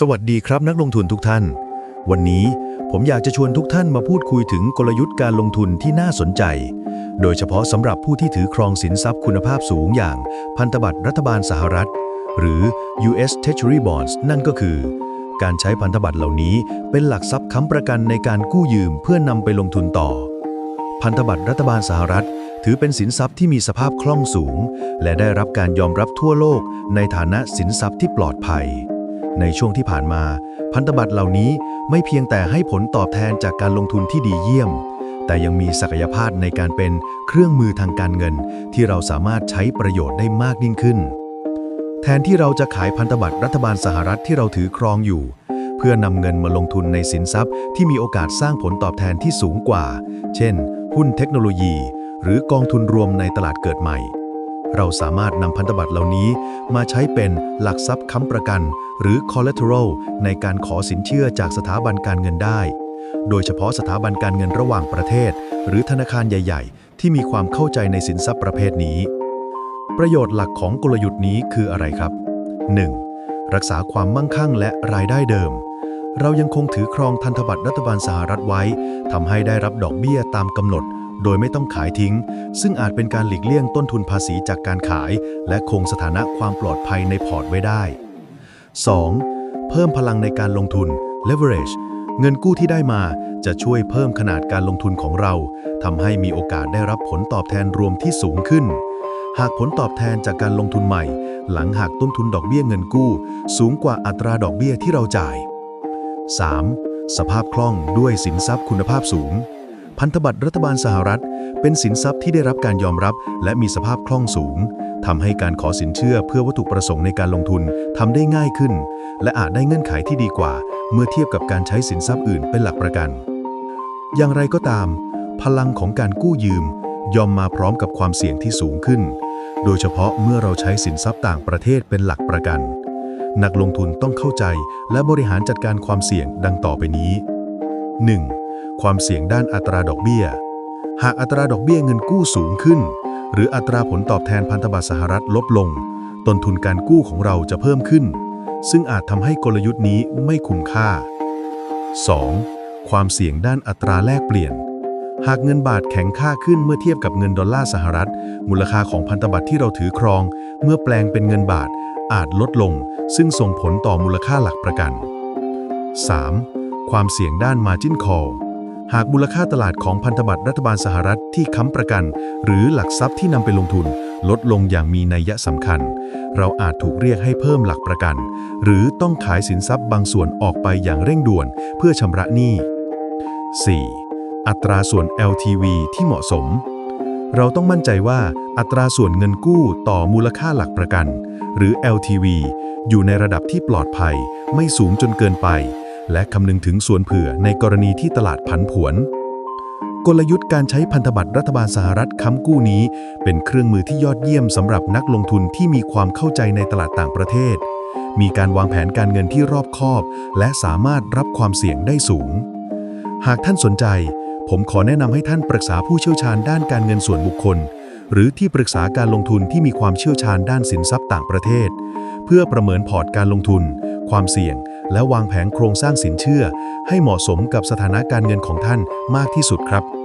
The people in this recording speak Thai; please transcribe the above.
สวัสดีครับนักลงทุนทุกท่าน วันนี้ผมอยากจะชวนทุกท่านมาพูดคุยถึงกลยุทธ์การลงทุนที่น่าสนใจ โดยเฉพาะสำหรับผู้ที่ถือครองสินทรัพย์คุณภาพสูงอย่างพันธบัตรรัฐบาลสหรัฐ หรือ U.S. Treasury Bonds นั่นก็คือ การใช้พันธบัตรเหล่านี้เป็นหลักทรัพย์ค้ำประกันในการกู้ยืมเพื่อนำไปลงทุนต่อ พันธบัตรรัฐบาลสหรัฐ ถือเป็นสินทรัพย์ที่มีสภาพคล่องสูง และได้รับการยอมรับทั่วโลกในฐานะสินทรัพย์ที่ปลอดภัย ในช่วงที่ผ่านมา พันธบัตรเหล่านี้ไม่เพียงแต่ให้ผลตอบแทนจากการลงทุนที่ดีเยี่ยม แต่ยังมีศักยภาพในการเป็นเครื่องมือทางการเงิน ที่เราสามารถใช้ประโยชน์ได้มากยิ่งขึ้น แทนที่เราจะขายพันธบัตรรัฐบาลสหรัฐที่เราถือครองอยู่ เพื่อนำเงินมาลงทุนในสินทรัพย์ ที่มีโอกาสสร้างผลตอบแทนที่สูงกว่า เช่น หุ้นเทคโนโลยี หรือกองทุนรวมในตลาดเกิดใหม่เราสามารถนำพันธบัตรเหล่านี้มาใช้เป็นหลักทรัพย์ค้ำประกัน หรือ collateral ในการขอสินเชื่อจากสถาบันการเงินได้ โดยเฉพาะสถาบันการเงินระหว่างประเทศ หรือธนาคารใหญ่ ๆ ที่มีความเข้าใจในสินทรัพย์ประเภทนี้ ประโยชน์หลักของกลยุทธ์นี้คืออะไรครับ 1. รักษาความมั่งคั่งและรายได้เดิม เรายังคงถือครองพันธบัตรรัฐบาลสหรัฐไว้ทำให้ได้รับดอกเบี้ยตามกำหนดโดยไม่ต้องขายทิ้ง ซึ่งอาจเป็นการหลีกเลี่ยงต้นทุนภาษีจากการขาย และคงสถานะความปลอดภัยในพอร์ตไว้ได้ 2. เพิ่มพลังในการลงทุน leverage เงินกู้ที่ได้มาจะช่วยเพิ่มขนาดการลงทุนของเราทำให้มีโอกาสได้รับผลตอบแทนรวมที่สูงขึ้น หากผลตอบแทนจากการลงทุนใหม่ หลังหักต้นทุนดอกเบี้ยเงินกู้ สูงกว่าอัตราดอกเบี้ยที่เราจ่าย 3. สภาพคล่องด้วยสินทรัพย์คุณภาพสูง พันธบัตรรัฐบาลสหรัฐ เป็นสินทรัพย์ที่ได้รับการยอมรับ และมีสภาพคล่องสูง ทำให้การขอสินเชื่อเพื่อวัตถุประสงค์ในการลงทุนทำได้ง่ายขึ้น และอาจได้เงื่อนไขที่ดีกว่า เมื่อเทียบกับการใช้สินทรัพย์อื่นเป็นหลักประกัน อย่างไรก็ตาม พลังของการกู้ยืมยอมมาพร้อมกับความเสี่ยงที่สูงขึ้น โดยเฉพาะเมื่อเราใช้สินทรัพย์ต่างประเทศเป็นหลักประกัน นักลงทุนต้องเข้าใจและบริหารจัดการความเสี่ยงดังต่อไปนี้ 1. ความเสี่ยงด้านอัตราดอกเบี้ย หากอัตราดอกเบี้ยเงินกู้สูงขึ้น หรืออัตราผลตอบแทนพันธบัตรสหรัฐลดลง ต้นทุนการกู้ของเราจะเพิ่มขึ้น ซึ่งอาจทำให้กลยุทธ์นี้ไม่คุ้มค่า 2. ความเสี่ยงด้านอัตราแลกเปลี่ยน หากเงินบาทแข็งค่าขึ้นเมื่อเทียบกับเงินดอลลาร์สหรัฐ มูลค่าของพันธบัตรที่เราถือครอง เมื่อแปลงเป็นเงินบาทอาจลดลง ซึ่งส่งผลต่อมูลค่าหลักประกัน 3. ความเสี่ยงด้าน Margin Call หากมูลค่าตลาดของพันธบัตรรัฐบาลสหรัฐที่ค้ำประกัน หรือหลักทรัพย์ที่นำไปลงทุน ลดลงอย่างมีนัยสำคัญ เราอาจถูกเรียกให้เพิ่มหลักประกัน หรือต้องขายสินทรัพย์บางส่วนออกไปอย่างเร่งด่วน เพื่อชำระหนี้ 4. อัตราส่วน LTV ที่เหมาะสม เราต้องมั่นใจว่าอัตราส่วนเงินกู้ต่อมูลค่าหลักประกัน หรือ LTV อยู่ในระดับที่ปลอดภัย ไม่สูงจนเกินไป และคำนึงถึงส่วนเผื่อในกรณีที่ตลาดผันผวน กลยุทธ์การใช้พันธบัตรรัฐบาลสหรัฐค้ำกู้นี้ เป็นเครื่องมือที่ยอดเยี่ยมสำหรับนักลงทุนที่มีความเข้าใจในตลาดต่างประเทศ มีการวางแผนการเงินที่รอบคอบ และสามารถรับความเสี่ยงได้สูง หากท่านสนใจ ผมขอแนะนำให้ท่านปรึกษาผู้เชี่ยวชาญด้านการเงินส่วนบุคคล หรือที่ปรึกษาการลงทุนที่มีความเชี่ยวชาญด้านสินทรัพย์ต่างประเทศ เพื่อประเมินพอร์ตการลงทุน ความเสี่ยง และวางแผนโครงสร้างสินเชื่อ ให้เหมาะสมกับสถานะการเงินของท่านมากที่สุดครับ